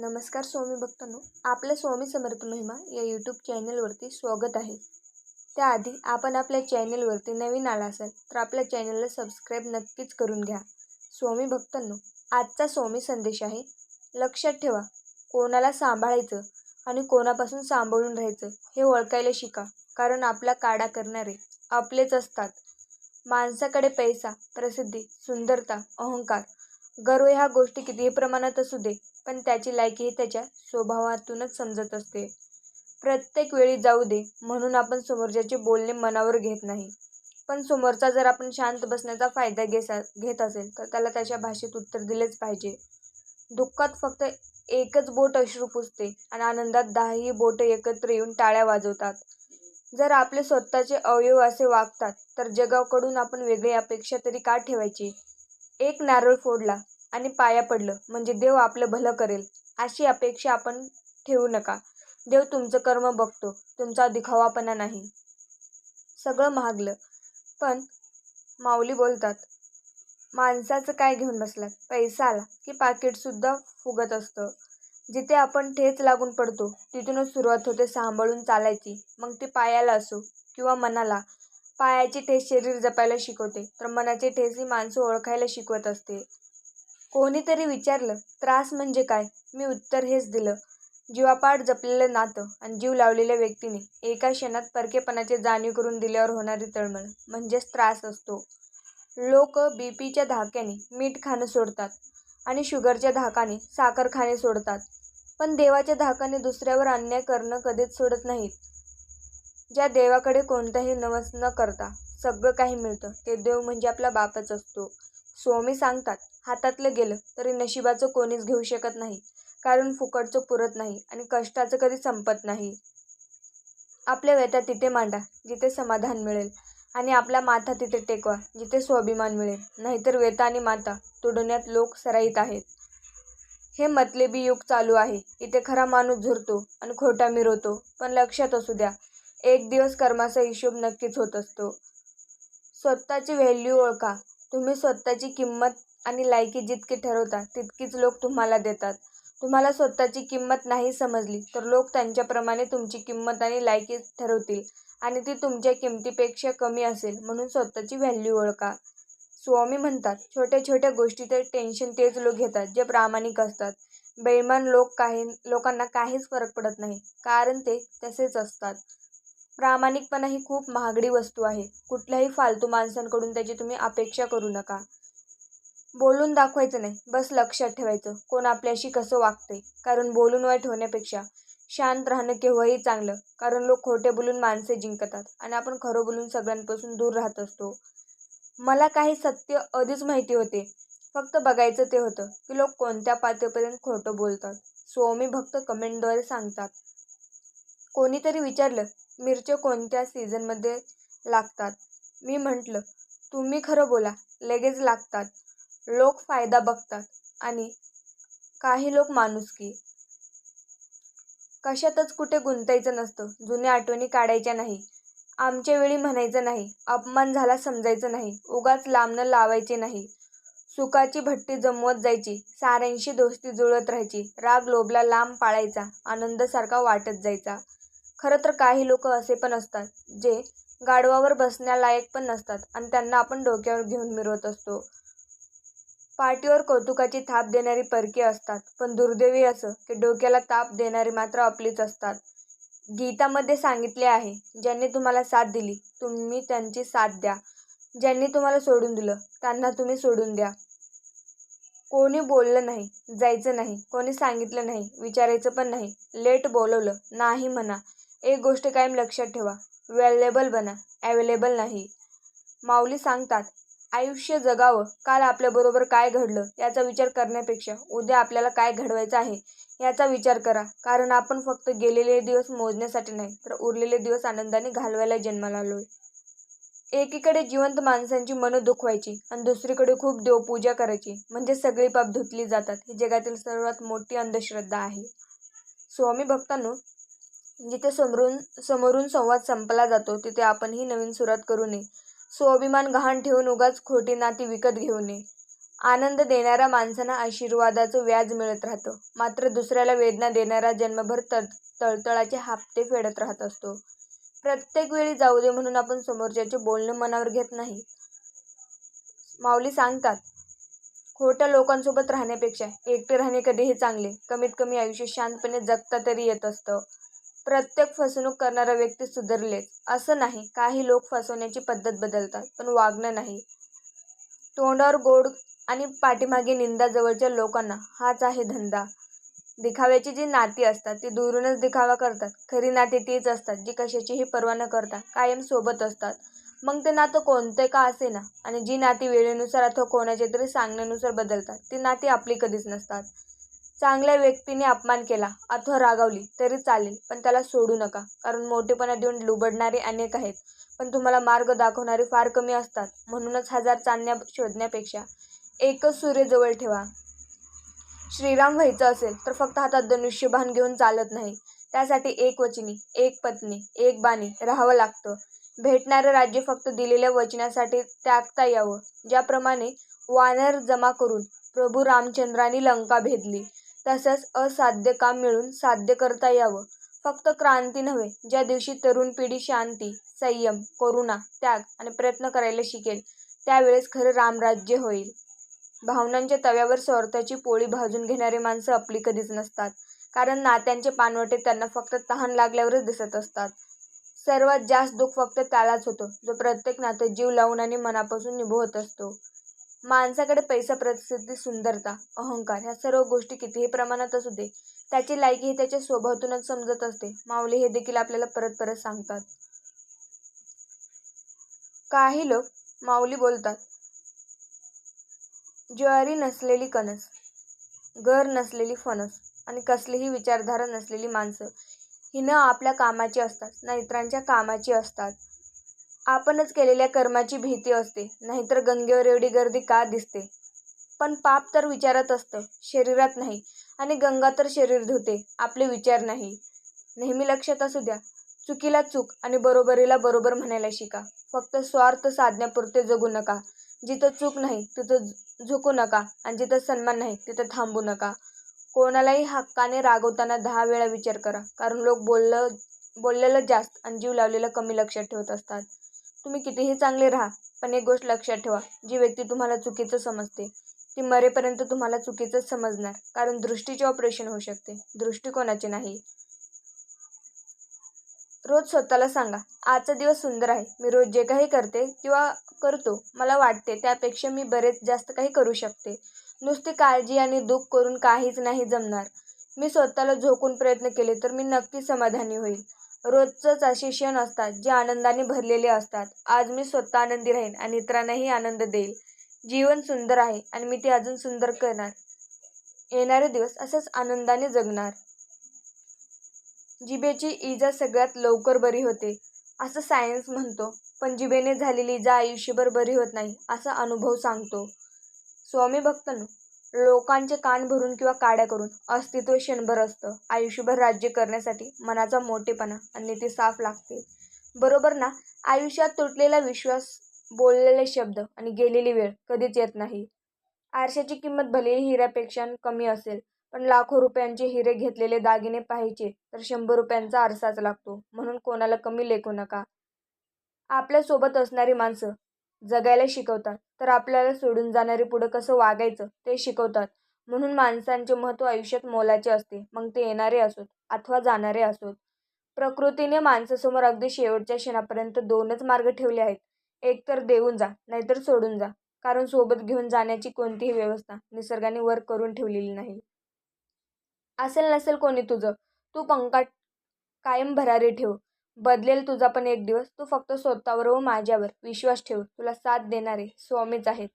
नमस्कार स्वामी भक्तांनो आपल्या स्वामी समर्थ महिमा या यूट्यूब चॅनलवरती स्वागत आहे. त्याआधी आपण आपल्या चॅनलवरती नवीन आला असाल तर आपल्या चॅनलला सबस्क्राईब नक्कीच करून घ्या. स्वामी भक्तांनो आजचा स्वामी संदेश आहे लक्षात ठेवा कोणाला सांभाळायचं आणि कोणापासून सांभाळून राहायचं हे ओळखायला शिका कारण आपला काडा करणारे आपलेच असतात. माणसाकडे पैसा प्रसिद्धी सुंदरता अहंकार गर्व ह्या गोष्टी कितीही प्रमाणात असू दे पण त्याची लायकी ही त्याच्या स्वभावातूनच समजत असते. प्रत्येक वेळी जाऊ दे म्हणून आपण समोरच्याचे बोलणे मनावर घेत नाही. पण समोरचा जर आपण शांत बसण्याचा फायदा घेसा घेत असेल तर त्याला त्याच्या भाषेत उत्तर दिलेच पाहिजे. दुःखात फक्त एकच बोट अश्रू पुसते आणि आनंदात दहाही बोटं एकत्र येऊन टाळ्या वाजवतात. जर आपले स्वतःचे अवयव असे वागतात तर जगाकडून आपण वेगळी अपेक्षा तरी का ठेवायची? एक नारळ फोडला आणि पाया पडलं. म्हणजे देव आपलं भलं करेल अशी अपेक्षा आपण ठेवू नका. देव तुमचं कर्म बघतो तुमचा दिखावापणा नाही. सगळं महागलं. पण माऊली बोलतात माणसाचं काय घेऊन बसलात? पैसा आला की पाकिटसुद्धा फुगत असतं. जिथे आपण ठेच लागून पडतो तिथूनच सुरुवात होते सांभाळून चालायची. मग ती पायाला असो किंवा मनाला. पायाची ठेस शरीर जपायला शिकवते तर मनाची ठेस ही माणसं ओळखायला शिकवत असते. कोणीतरी विचारलं त्रास म्हणजे काय? मी उत्तर हेच दिलं. जीवापाड जपलेलं नातं आणि जीव लावलेल्या व्यक्तीने एका क्षणात परकेपणाचे जाणीव करून दिल्यावर होणारी तळमळ म्हणजेच त्रास असतो. लोक बी पीच्या धाक्याने मीठ खाणं सोडतात आणि शुगरच्या धाकाने साखर खाणे सोडतात. पण देवाच्या धाकाने दुसऱ्यावर अन्याय करणं कधीच सोडत नाहीत. ज्या देवाकडे कोणताही नवस न करता सगळं काही मिळतं ते देव म्हणजे आपला बापच असतो. स्वामी सांगतात हातातलं गेलं तरी नशिबाचं कोणीच घेऊ शकत नाही कारण फुकटचं पुरत नाही आणि कष्टाचं कधी संपत नाही. आपल्या व्यथा तिथे मांडा जिथे समाधान मिळेल आणि आपला माथा तिथे टेकवा जिथे स्वाभिमान मिळेल. नाहीतर व्यथा आणि माता तुडवण्यात लोक सराईत आहेत. हे मतलेबी युग चालू आहे. इथे खरा माणूस झुरतो आणि खोटा मिरवतो पण लक्षात असू द्या एक दिवस कर्माचा हिशोब नक्कीच होत असतो. स्वतःची व्हॅल्यू ओळखा तुम्ही स्वतःची किंमत आणि लायकी जितकी ठरवता तितकीच लोक तुम्हाला देतात. तुम्हाला स्वतःची किंमत नाही समजली तर लोक त्यांच्याप्रमाणे तुमची किंमत आणि लायकी ठरवतील आणि ती तुमच्या किमतीपेक्षा कमी असेल म्हणून स्वतःची व्हॅल्यू ओळखा. स्वामी म्हणतात छोट्या छोट्या गोष्टी तर टेन्शन तेच लोक घेतात जे प्रामाणिक असतात. बेईमान लोक काही लोकांना काहीच फरक पडत नाही कारण ते तसेच असतात. प्रामाणिकपणा ही खूप महागडी वस्तू आहे. कुठल्याही फालतू माणसांकडून त्याची तुम्ही अपेक्षा करू नका. बोलून दाखवायचं नाही बस लक्षात ठेवायचं कोण आपल्याशी कसं वागते कारण बोलून वाईट होण्यापेक्षा शांत राहणं केव्हाही चांगलं कारण लोक खोटे बोलून माणसे जिंकतात आणि आपण खरं बोलून सगळ्यांपासून दूर राहत असतो. मला काही सत्य आधीच माहिती होते. फक्त बघायचं ते होतं की लोक कोणत्या पातळीपर्यंत खोटं बोलतात. स्वामी भक्त कमेंटद्वारे सांगतात. कोणीतरी विचारलं मिरच्या कोणत्या सीझनमध्ये लागतात? मी म्हटलं तुम्ही खरं बोला लगेच लागतात. लोक फायदा बघतात आणि काही लोक माणुसकी कशातच कुठे गुंतायचं नसतं जुन्या आठवणी काढायच्या नाही. आमच्या वेळी म्हणायचं नाही अपमान झाला समजायचं नाही उगाच लांबणं लावायचे नाही. सुखाची भट्टी जमवत जायची साऱ्यांशी दोस्ती जुळत राहायची राग लोभला लांब पाळायचा आनंदासारखा वाटत जायचा. खरं तर काही लोक असे पण असतात जे गाढवावर बसण्यालायक पण नसतात आणि त्यांना आपण डोक्यावर घेऊन मिरवत असतो. पाठीवर कौतुकाची थाप देणारी परकी असतात पण दुर्दैवी असं की डोक्याला ताप देणारी मात्र आपलीच असतात. गीतामध्ये सांगितले आहे ज्यांनी तुम्हाला साथ दिली तुम्ही त्यांची साथ द्या. ज्यांनी तुम्हाला सोडून दिलं त्यांना तुम्ही सोडून द्या. कोणी बोललं नाही जायचं नाही कोणी सांगितलं नाही विचारायचं पण नाही लेट बोलवलं नाही म्हणा एक गोष्ट कायम लक्षात ठेवा. वेलेबल बना. ॲवेलेबल नाही. माऊली सांगतात आयुष्य जगावं. काल आपल्याबरोबर काय घडलं याचा विचार करण्यापेक्षा उद्या आपल्याला काय घडवायचं आहे याचा विचार करा. कारण आपण फक्त गेलेले दिवस मोजण्यासाठी नाही तर उरलेले दिवस आनंदाने घालवायला जन्माला आलोय. एकीकडे जिवंत माणसांची मनं दुखवायची आणि दुसरीकडे खूप देवपूजा करायची. म्हणजे सगळी पाप धुतली जातात. ही जगातील सर्वात मोठी अंधश्रद्धा आहे. स्वामी भक्तांनो जिथे समोरून समोरून संवाद संपला जातो तिथे आपणही नवीन सुरुवात करू नये. स्वाभिमान गहाण ठेवून उगाच खोटी नाती विकत घेऊ नये. आनंद देणाऱ्या माणसांना आशीर्वादाचं व्याज मिळत राहतं. मात्र दुसऱ्याला वेदना देणारा जन्मभर तळ तळतळाचे हप्ते फेडत राहत असतो. प्रत्येक वेळी जाऊ दे म्हणून आपण समोरच्याचे बोलणं मनावर घेत नाही. माऊली सांगतात खोट्या लोकांसोबत राहण्यापेक्षा एकटे राहणे कधीही चांगले. कमीत कमी आयुष्य शांतपणे जगता तरी येत असतं. प्रत्येक फसवणूक करणारा व्यक्ती सुधारलेच असं नाही काही लोक फसवण्याची पद्धत बदलतात पण वागणं नाही. तोंडावर गोड आणि पाठीमागे निंदा जवळच्या लोकांना हाच आहे धंदा. दिखाव्याची जी नाती असतात ती दुरूनच दिखावा करतात. खरी नाती तीच असतात जी कशाचीही पर्वा न करता कायम सोबत असतात. मग ते नातं कोणते का असेना? आणि जी नाती वेळेनुसार अथवा कोणाच्या तरी सांगण्यानुसार बदलतात ती नाती आपली कधीच नसतात. चांगल्या व्यक्तीने अपमान केला. अथवा रागावली तरी चालेल पण त्याला सोडू नका. कारण मोठेपणा देऊन लुबडणारे अनेक आहेत. पण तुम्हाला मार्ग दाखवणारे फार कमी असतात. म्हणूनच हजार चांदण्या शोधण्यापेक्षा एकच सूर्य जवळ ठेवा. श्रीराम व्हायचं असेल तर फक्त हातात धनुष्यबाण घेऊन चालत नाही. त्यासाठी एक वचनी एक पत्नी एक बाणी राहावं लागतं. भेटणारं राज्य फक्त दिलेल्या वचनासाठी त्यागता यावं. ज्याप्रमाणे वानर जमा करून प्रभू रामचंद्रांनी लंका भेदली. तसंच असाध्य काम मिळून साध्य करता यावं. फक्त क्रांती नव्हे ज्या दिवशी तरुण पिढी शांती संयम करुणा त्याग आणि प्रयत्न करायला शिकेल त्यावेळेस खरं रामराज्य होईल. भावनांच्या तव्यावर स्वार्थाची पोळी भाजून घेणारी माणसं आपली कधीच नसतात कारण नात्यांचे पानवटे त्यांना फक्त तहान लागल्यावरच दिसत असतात. सर्वात जास्त दुःख फक्त त्यालाच होतं जो प्रत्येक नातं जीव लावून आणि मनापासून निभवत असतो. माणसाकडे पैसा प्रसिद्धी सुंदरता अहंकार ह्या सर्व गोष्टी कितीही प्रमाणात असू दे त्याची लायकी ही त्याच्या स्वभावातूनच समजत असते. माऊली हे देखील आपल्याला परत परत सांगतात. काही लोक माऊली बोलतात ज्वारी नसलेली कणस घर नसलेली फणस आणि कसलीही विचारधारा नसलेली माणसं ही न आपल्या कामाची असतात ना इतरांच्या कामाची असतात. आपणच केलेल्या कर्माची भीती असते. नाहीतर गंगेवर एवढी गर्दी का दिसते? पण पाप तर विचारात असतं. शरीरात नाही. आणि गंगा तर शरीर धुते. आपले विचार नाही. नेहमी लक्षात असू द्या. चुकीला चूक आणि बरोबरीला बरोबर म्हणायला शिका. फक्त स्वार्थ साधण्यापुरते जगू नका. जिथं चूक नाही तिथं झुकू नका. आणि जिथं सन्मान नाही तिथं थांबू नका. कोणालाही हक्काने रागवताना दहा वेळा विचार करा. कारण लोक बोललं बोललेलं जास्त आणि जीव लावलेलं कमी लक्षात ठेवत असतात. तुम्ही कितीही चांगले राहा पण एक गोष्ट लक्षात ठेवा जी व्यक्ती तुम्हाला चुकीचं समजते ती मरेपर्यंत तुम्हाला चुकीचंच समजणार कारण दृष्टीचे ऑपरेशन होऊ शकते दृष्टिकोनाचे नाही. रोज स्वतःला सांगा आजचा दिवस सुंदर आहे मी रोज जे काही करते किंवा करतो मला वाटते त्यापेक्षा मी बरेच जास्त काही करू शकते. नुसती काळजी आणि दुःख करून काहीच नाही जमणार. मी स्वतःला झोकून प्रयत्न केले तर मी नक्की समाधानी होईल. रोजचंच असे क्षण असतात जे आनंदाने भरलेले असतात. आज मी स्वतः आनंदी राहीन आणि इतरांनाही आनंद देईल. जीवन सुंदर आहे आणि मी ते अजून सुंदर करणार. येणारे दिवस असंच आनंदाने जगणार. जिभेची इजा सगळ्यात लवकर बरी होते असं सायन्स म्हणतो. पण जिभेने झालेली इजा आयुष्यभर बरी होत नाही असा अनुभव सांगतो. स्वामी भक्तनो लोकांचे कान भरून किंवा काड्या करून अस्तित्व क्षणभर असतं. आयुष्यभर राज्य करण्यासाठी मनाचा मोठेपणा आणि ती साफ लागते. बरोबर ना? आयुष्यात तुटलेला विश्वास बोललेले शब्द आणि गेलेली वेळ कधीच येत नाही. आरशाची किंमत भलेही हिऱ्यापेक्षा कमी असेल पण लाखो रुपयांचे हिरे घेतलेले दागिने पाहायचे तर शंभर रुपयांचा आरसाच लागतो. म्हणून कोणाला कमी लेखू नका. आपल्यासोबत असणारी माणसं जगायला शिकवतात. तर आपल्याला सोडून जाणारे पुढं कसं वागायचं ते शिकवतात. म्हणून माणसांचे महत्त्व आयुष्यात मोलाचे असते. मग ते येणारे असोत अथवा जाणारे असोत. प्रकृतीने माणसासमोर अगदी शेवटच्या क्षणापर्यंत दोनच मार्ग ठेवले आहेत. एक तर देऊन जा नाहीतर सोडून जा. कारण सोबत घेऊन जाण्याची कोणतीही व्यवस्था निसर्गाने वर करून ठेवलेली नाही. असेल नसेल कोणी तुझं तू पंकाट कायम भरारी ठेव. बदलेल तुझा पण एक दिवस. तू फक्त स्वतःवर व माझ्यावर विश्वास ठेव. तुला साथ देणारे स्वामीच आहेत.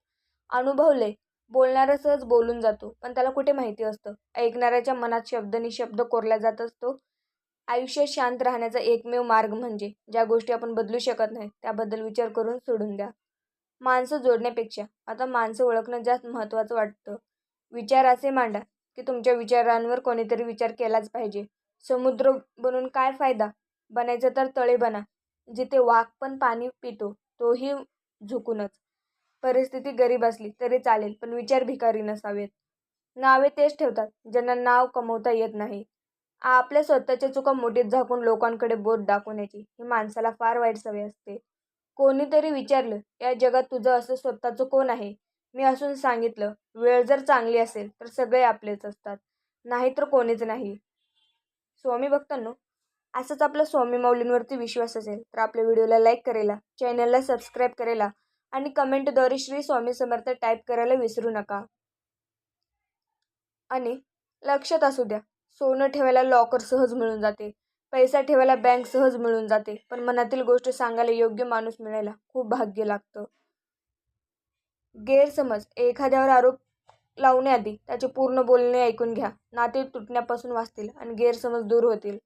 अनुभवले. बोलणारा सहज बोलून जातो पण त्याला कुठे माहिती असतं? ऐकणाऱ्याच्या मनात शब्द निशब्द कोरला जात असतो. आयुष्यात शांत राहण्याचा एकमेव मार्ग म्हणजे ज्या गोष्टी आपण बदलू शकत नाही त्याबद्दल विचार करून सोडून द्या. माणसं जोडण्यापेक्षा आता माणसं ओळखणं जास्त महत्त्वाचं वाटतं. विचार असे मांडा की तुमच्या विचारांवर कोणीतरी विचार केलाच पाहिजे. समुद्र बनून काय फायदा? बनायचं तर तळे बना जिथे वाघ पण पाणी पितो तोही झुकूनच. परिस्थिती गरीब असली तरी चालेल पण विचार भिकारी नसावेत. नावे तेच ठेवतात ज्यांना नाव कमवता येत नाही. आपल्या स्वतःच्या चुका मोठीत झाकून लोकांकडे बोट दाखवण्याची ही माणसाला फार वाईट सवय असते. कोणीतरी विचारलं या जगात तुझं असं स्वतःचं कोण आहे? मी असून सांगितलं वेळ जर चांगली असेल तर सगळे आपलेच असतात. नाही तर कोणीच नाही. स्वामी भक्तांनो असंच आपला स्वामी माऊलींवरती विश्वास असेल तर आपल्या व्हिडिओला लाईक करेला चॅनलला सबस्क्राईब करेला आणि कमेंटद्वारे श्री स्वामी समर्थ टाईप करायला विसरू नका. आणि लक्षात असू द्या सोनं ठेवायला लॉकर सहज मिळून जाते पैसा ठेवायला बँक सहज मिळून जाते पण मनातील गोष्ट सांगायला योग्य माणूस मिळायला खूप भाग्य लागतं. गैरसमज एखाद्यावर आरोप लावण्याआधी त्याचे पूर्ण बोलणे ऐकून घ्या नाते तुटण्यापासून वाचतील आणि गैरसमज दूर होतील.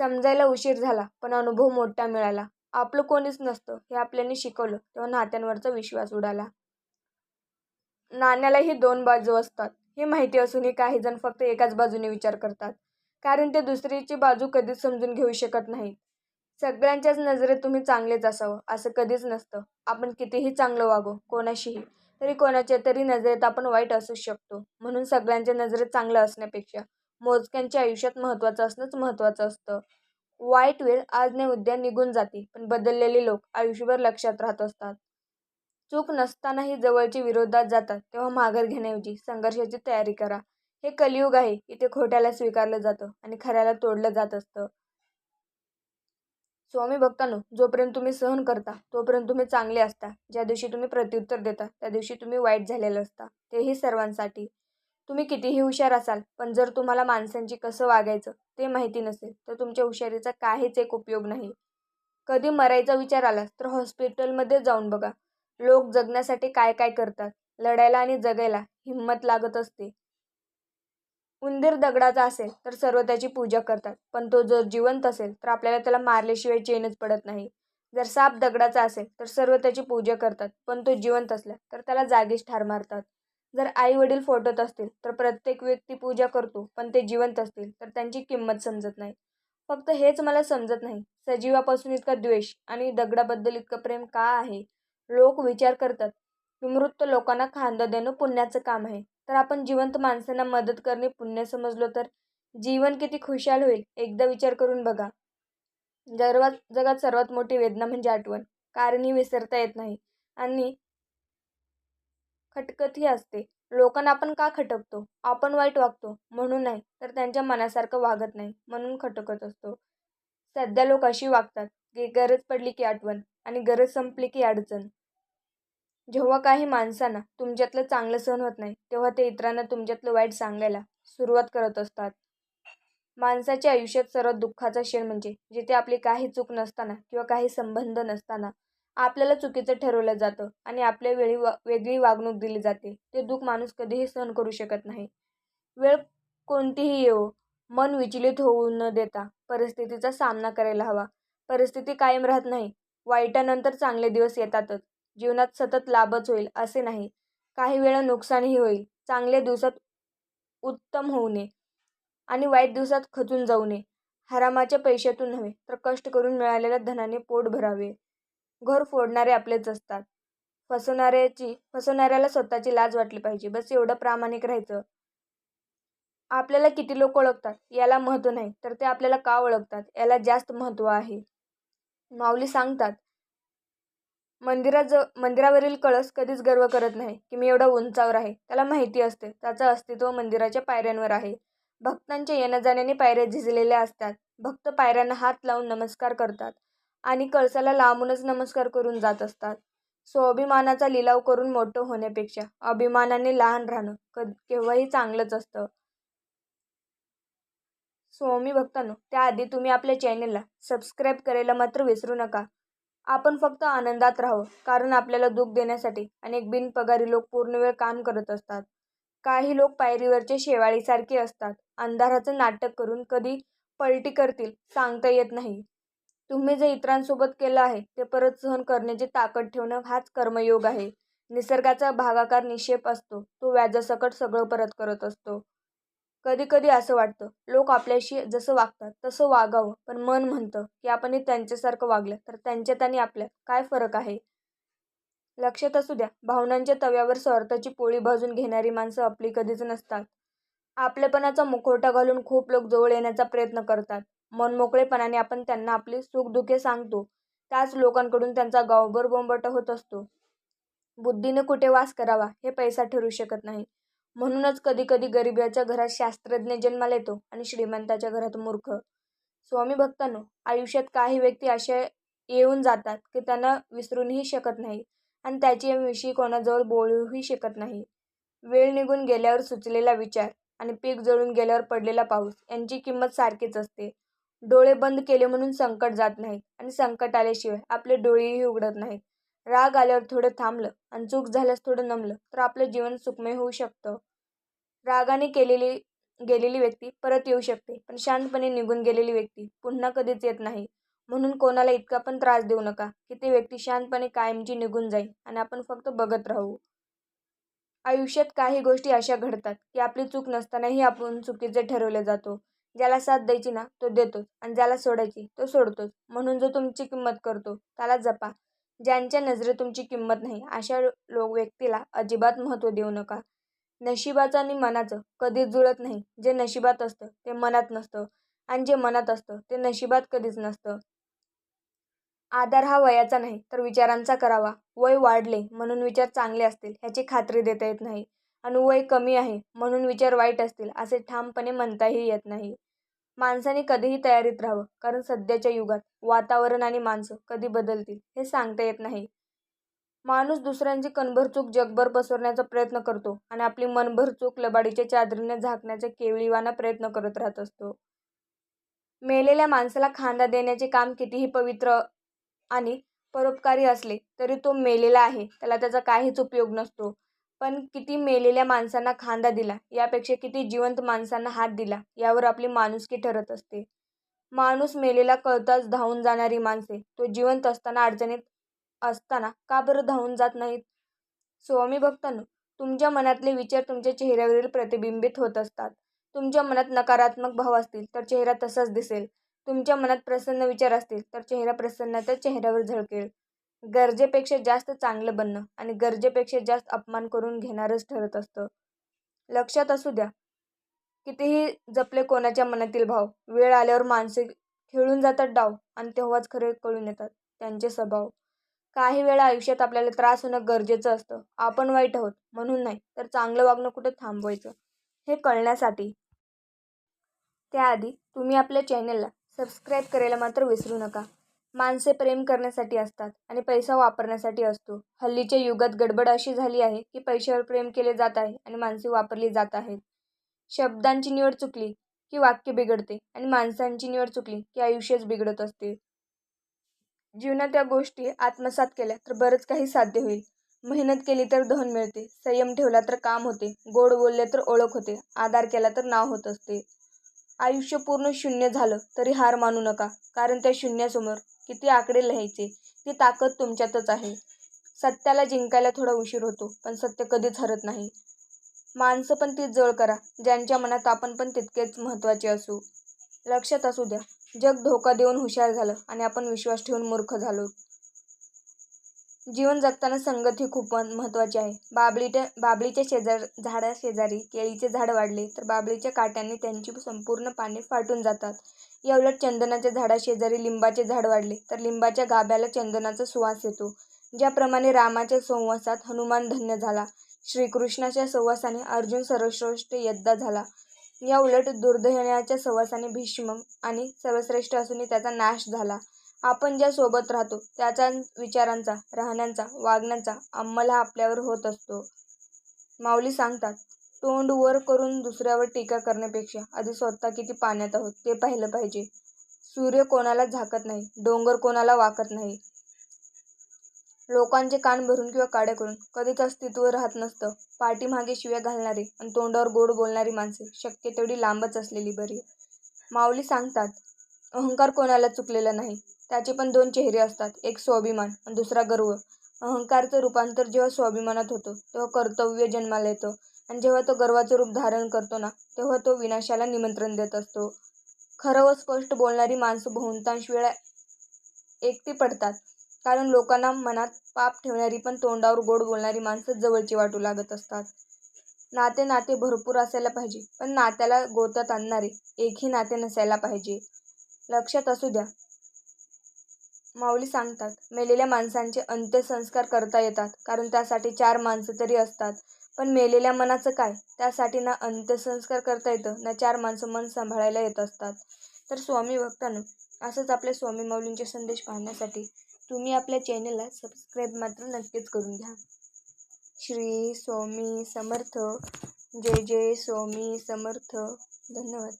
समजायला उशीर झाला पण अनुभव मोठा मिळाला. आपलं कोणीच नसतं हे आपल्याने शिकवलं तेव्हा नात्यांवरचा विश्वास उडाला. नाण्यालाही दोन बाजू असतात. हे माहिती असूनही काही जण फक्त एकाच बाजूने विचार करतात. कारण ते दुसरीची बाजू कधीच समजून घेऊ शकत नाहीत. सगळ्यांच्याच नजरेत तुम्ही चांगलेच असावं असं कधीच नसतं. आपण कितीही चांगलं वागो कोणाशीही तरी कोणाच्या तरी नजरेत आपण वाईट असू शकतो. म्हणून सगळ्यांच्या नजरेत चांगलं असण्यापेक्षा मोजक्यांच्या आयुष्यात महत्त्वाचं असणंच महत्त्वाचं असतं. वाईट वेळ आज नाही उद्या निघून जाते पण बदललेले लोक आयुष्यभर लक्षात राहत असतात. चूक नसतानाही जवळचे विरोधात जातात तेव्हा माघार घेण्याऐवजी संघर्षाची तयारी करा. हे कलियुग आहे इथे खोट्याला स्वीकारलं जातं आणि खऱ्याला तोडलं जात असतं. स्वामी भक्तांनो जोपर्यंत तुम्ही सहन करता तोपर्यंत तुम्ही चांगले असता. ज्या दिवशी तुम्ही प्रत्युत्तर देता त्या दिवशी तुम्ही वाईट झालेलं असता. तेही सर्वांसाठी. तुम्ही कितीही हुशार असाल पण जर तुम्हाला माणसांची कसं वागायचं ते माहिती नसेल तर तुमच्या हुशारीचा काहीच एक उपयोग नाही. कधी मरायचा विचार आलास तर हॉस्पिटलमध्ये जाऊन बघा. लोक जगण्यासाठी काय काय करतात लढायला आणि जगायला हिंमत लागत असते. उंदीर दगडाचा असेल तर सर्व त्याची पूजा करतात पण तो जर जिवंत असेल तर आपल्याला त्याला मारल्याशिवाय चेनच पडत नाही. जर साप दगडाचा असेल तर सर्व त्याची पूजा करतात पण तो जिवंत असला तर त्याला जागीच ठार मारतात. जर आई वडील फोटोत असतील तर प्रत्येक व्यक्ती पूजा करतो पण ते जिवंत असतील तर त्यांची किंमत समजत नाही. फक्त हेच मला समजत नाही. सजीवापासून इतका द्वेष आणि दगडाबद्दल इतकं प्रेम का आहे? लोक विचार करतात की मृत लोकांना खांदा देणं पुण्याचं काम आहे. तर आपण जिवंत माणसांना मदत करणे पुण्य समजलो तर जीवन किती खुशाल होईल एकदा विचार करून बघा. जगात जगात सर्वात मोठी वेदना म्हणजे आठवण. कारण ही विसरता येत नाही. आणि खटकतही असते. लोकांना आपण का खटकतो? आपण वाईट वागतो. म्हणून नाही तर त्यांच्या मनासारखं वागत नाही म्हणून खटकत असतो. सध्या लोक अशी वागतात की गरज पडली की आठवण आणि गरज संपली की अडचण. जेव्हा काही माणसांना तुमच्यातलं चांगलं सहन होत नाही तेव्हा ते इतरांना तुमच्यातलं वाईट सांगायला सुरुवात करत असतात. माणसाच्या आयुष्यात सर्वात दुःखाचा क्षण म्हणजे जिथे आपली काही चूक नसताना किंवा काही संबंध नसताना आपल्याला चुकीचं ठरवलं जातं आणि आपल्या वेळी वा वेगळी वागणूक दिली जाते. ते दुःख माणूस कधीही सहन करू शकत नाही. वेळ कोणतीही येवो मन विचलित होऊ न देता परिस्थितीचा सामना करायला हवा. परिस्थिती कायम राहत नाही. वाईटानंतर चांगले दिवस येतातच. जीवनात सतत लाभच होईल असे नाही. काही वेळा नुकसानही होईल. चांगल्या दिवसात उत्तम होऊ नये आणि वाईट दिवसात खचून जाऊ नये. हरामाच्या पैशातून नव्हे तर कष्ट करून मिळालेल्या धनाने पोट भरावे. घर फोडणारे आपलेच असतात. फसवणाऱ्याची फसवणाऱ्याला स्वतःची लाज वाटली पाहिजे. बस एवढं प्रामाणिक राहायचं. आपल्याला किती लोक ओळखतात? याला महत्त्व नाही. तर ते आपल्याला का ओळखतात? याला जास्त महत्त्व आहे. माऊली सांगतात मंदिराज मंदिरावरील कळस कधीच गर्व करत नाही. की मी एवढा उंचावर आहे. त्याला माहिती असते. त्याचं अस्तित्व मंदिराच्या पायऱ्यांवर आहे. भक्तांच्या येण्याजाण्याने पायऱ्या झिजलेल्या असतात. भक्त पायऱ्यांना हात लावून नमस्कार करतात. आणि कळसाला लांबूनच नमस्कार करून जात असतात. स्वाभिमानाचा लिलाव करून मोठं होण्यापेक्षा अभिमानाने लहान राहणं क केव्हाही चांगलंच असतं. स्वामी भक्तांनो त्याआधी तुम्ही आपल्या चॅनेलला सबस्क्राईब करायला मात्र विसरू नका. आपण फक्त आनंदात राहावं कारण आपल्याला दुःख देण्यासाठी अनेक बिनपगारी लोक पूर्ण वेळ काम करत असतात. काही लोक पायरीवरचे शेवाळीसारखे असतात. अंधाराचं नाटक करून कधी पलटी करतील सांगता येत नाही. तुम्ही जे इतरांसोबत केलं आहे ते परत सहन करण्याची ताकद ठेवणं हाच कर्मयोग आहे. निसर्गाचा भागाकार निक्षेप असतो. तो व्याजासकट सगळं परत करत असतो. कधी कधी असं वाटतं लोक आपल्याशी जसं वागतात तसं वागावं पण मन म्हणतं की आपणही त्यांच्यासारखं वागलं तर त्यांच्यात आणि आपल्यात काय फरक आहे? लक्षात असू द्या भावनांच्या तव्यावर स्वार्थाची पोळी भाजून घेणारी माणसं आपली कधीच नसतात. आपलेपणाचा मुखवटा घालून खूप लोक जवळ येण्याचा प्रयत्न करतात. मनमोकळेपणाने आपण त्यांना आपली सुखदुःखे सांगतो. त्याच लोकांकडून त्यांचा गावभर बोंबट होत असतो. बुद्धीने कुठे वास करावा हे पैसा ठरू शकत नाही. म्हणूनच कधी कधी गरिबाच्या घरात शास्त्रज्ञ जन्माला येतो आणि श्रीमंताच्या घरात मूर्ख. स्वामी भक्तांनो आयुष्यात काही व्यक्ती असे येऊन जातात की त्यांना विसरूनही शकत नाही आणि त्याच्याविषयी कोणाजवळ बोलूही शकत नाही. वेळ निघून गेल्यावर सुचलेला विचार आणि पीक जळून गेल्यावर पडलेला पाऊस यांची किंमत सारखीच असते. डोळे बंद केले म्हणून संकट जात नाहीत आणि संकट आल्याशिवाय आपले डोळेही उघडत नाहीत. राग आल्यावर थोडं थांबलं आणि चूक झाल्यास थोडं नमलं तर आपलं जीवन सुखमय होऊ शकतं. रागाने केलेली गेलेली व्यक्ती परत येऊ शकते पण शांतपणे निघून गेलेली व्यक्ती पुन्हा कधीच येत नाही. म्हणून कोणाला इतका पण त्रास देऊ नका की ती व्यक्ती शांतपणे कायमची निघून जाईल आणि आपण फक्त बघत राहू. आयुष्यात काही गोष्टी अशा घडतात की आपली चूक नसतानाही आपण चुकीचे ठरवले जातो. ज्याला साथ द्यायची ना तो देतोच आणि ज्याला सोडायची तो सोडतोच. म्हणून जो तुमची किंमत करतो त्याला जपा. ज्यांच्या नजरेत तुमची किंमत नाही अशा लोक व्यक्तीला अजिबात महत्त्व देऊ नका. नशिबाचं आणि मनाचं कधीच जुळत नाही. जे नशिबात असतं ते मनात नसतं. आणि जे मनात असतं ते नशिबात कधीच नसतं. आधार हा वयाचा नाही तर विचारांचा करावा. वय वाढले म्हणून विचार चांगले असतील ह्याची खात्री देता येत नाही. आणि वय कमी आहे म्हणून विचार वाईट असतील असे ठामपणे म्हणताही येत नाही. माणसाने कधीही तयारीत राहावं कारण सध्याच्या युगात वातावरण आणि माणसं कधी बदलतील हे सांगता येत नाही. माणूस दुसऱ्यांची कणभर चूक जगभर पसरण्याचा प्रयत्न करतो आणि आपली मनभर चूक लबाडीच्या चादरीने झाकण्याचा केवळीवाना प्रयत्न करत राहत असतो. मेलेल्या माणसाला खांदा देण्याचे काम कितीही पवित्र आणि परोपकारी असले तरी तो मेलेला आहे त्याला त्याचा काहीच उपयोग नसतो. पण किती मेलेल्या माणसांना खांदा दिला यापेक्षा किती जिवंत माणसांना हात दिला यावर आपली माणुसकी ठरत असते. माणूस मेलेला कळताच धावून जाणारी माणसे तो जिवंत असताना अडचणीत असताना का बरं धावून जात नाहीत? स्वामी भक्तांनो तुमच्या मनातले विचार तुमच्या चेहऱ्यावरील प्रतिबिंबित होत असतात. तुमच्या मनात नकारात्मक भाव असतील तर चेहरा तसाच दिसेल. तुमच्या मनात प्रसन्न विचार असतील तर चेहरा प्रसन्नता चेहऱ्यावर झळकेल. गरजेपेक्षा जास्त चांगलं बनणं आणि गरजेपेक्षा जास्त अपमान करून घेणारच ठरत असतं. लक्षात असू द्या कितीही जपले कोणाच्या मनातील भाव वेळ आल्यावर माणसे खेळून जातात डाव आणि तेव्हाच खरे कळून येतात त्यांचे स्वभाव. काही वेळा आयुष्यात आपल्याला त्रास होणं गरजेचं असतं. आपण वाईट आहोत म्हणून नाही तर चांगलं वागणं कुठं थांबवायचं? हे कळण्यासाठी. त्याआधी तुम्ही आपल्या चॅनलला सबस्क्राईब करायला मात्र विसरू नका. माणसे प्रेम करण्यासाठी असतात आणि पैसा वापरण्यासाठी असतो. हल्लीच्या युगात गडबड अशी झाली आहे की पैशावर प्रेम केले जात आहे आणि माणसे वापरली जात आहेत. शब्दांची निवड चुकली की वाक्य बिघडते आणि माणसांची निवड चुकली की आयुष्यच बिघडत असते. जीवनात त्या गोष्टी आत्मसात केल्या तर बरंच काही साध्य होईल. मेहनत केली तर धन मिळते. संयम ठेवला तर काम होते. गोड बोलले तर ओळख होते. आधार केला तर नाव होत असते. आयुष्य पूर्ण शून्य झालं तरी हार मानू नका कारण त्या शून्यासमोर किती आकडे लिहायचे ती ताकद तुमच्यातच आहे. सत्याला जिंकायला थोडा उशीर होतो पण सत्य कधीच हरत नाही. माणसं पण तीच जवळ करा ज्यांच्या मनात आपण पण तितकेच महत्त्वाचे असू. लक्षात असू द्या जग धोका देऊन हुशार झालं आणि आपण विश्वास ठेवून मूर्ख झालो. जीवन जगताना संगत ही खूप महत्त्वाची आहे. बाबळीच्या बाबळीच्या शेजार झाडा शेजारी केळीचे झाड वाढले तर बाबळीच्या काट्यांनी त्यांची संपूर्ण पाने फाटून जातात. या उलट चंदनाच्या झाडाशेजारी लिंबाचे झाड वाढले तर लिंबाच्या गाभ्याला चंदनाचा सुवास येतो. ज्याप्रमाणे रामाच्या संवासात हनुमान धन्य झाला. श्रीकृष्णाच्या सहवासाने अर्जुन सर्वश्रेष्ठ यद्धा झाला. या उलट दुर्दैनाच्या सहवासाने भीष्म आणि सर्वश्रेष्ठ असूनही त्याचा नाश झाला. आपण ज्या सोबत राहतो त्याचा विचारांचा राहण्यांचा वागण्याचा अंमल हा आपल्यावर होत असतो. माऊली सांगतात तोंड वर करून दुसऱ्यावर टीका करण्यापेक्षा आधी स्वतः किती पाण्यात आहोत ते पाहिलं पाहिजे. सूर्य कोणाला झाकत नाही डोंगर कोणाला वाकत नाही. लोकांचे कान भरून किंवा काड्या करून कधीच अस्तित्व राहत नसतं. पाठीमागे शिव्या घालणारी आणि तोंडावर गोड बोलणारी माणसे शक्य तेवढी लांबच असलेली बरी. माऊली सांगतात अहंकार कोणाला चुकलेला नाही. त्याचे पण दोन चेहरे असतात. एक स्वाभिमान आणि दुसरा गर्व. अहंकारचं रूपांतर जेव्हा स्वाभिमानात होतं तेव्हा कर्तव्य जन्माला येतं. आणि जेव्हा तो गर्वाचं रूप धारण करतो ना तेव्हा तो विनाशाला निमंत्रण देत असतो. खरं व स्पष्ट बोलणारी माणसं बहुतांश वेळा एकटी पडतात. कारण लोकांना मनात पाप ठेवणारी पण तोंडावर गोड बोलणारी माणसं जवळची वाटू लागत असतात. नाते नाते भरपूर असायला पाहिजे पण नात्याला गोतात आणणारे एकही नाते नसायला पाहिजे. लक्षात असू द्या माऊली सांगतात मेलेल्या माणसांचे अंत्यसंस्कार करता येतात कारण त्यासाठी चार माणसं तरी असतात. पण मेलेल्या मनाचं काय? त्यासाठी ना अंत्यसंस्कार करता येतं ना चार माणसं मन सांभाळायला येत असतात. तर स्वामी भक्तांनो असंच आपल्या स्वामी माऊलींचे संदेश पाहण्यासाठी तुम्ही आपल्या चॅनलला सबस्क्राईब मात्र नक्कीच करून घ्या. श्री स्वामी समर्थ जय जय स्वामी समर्थ. धन्यवाद.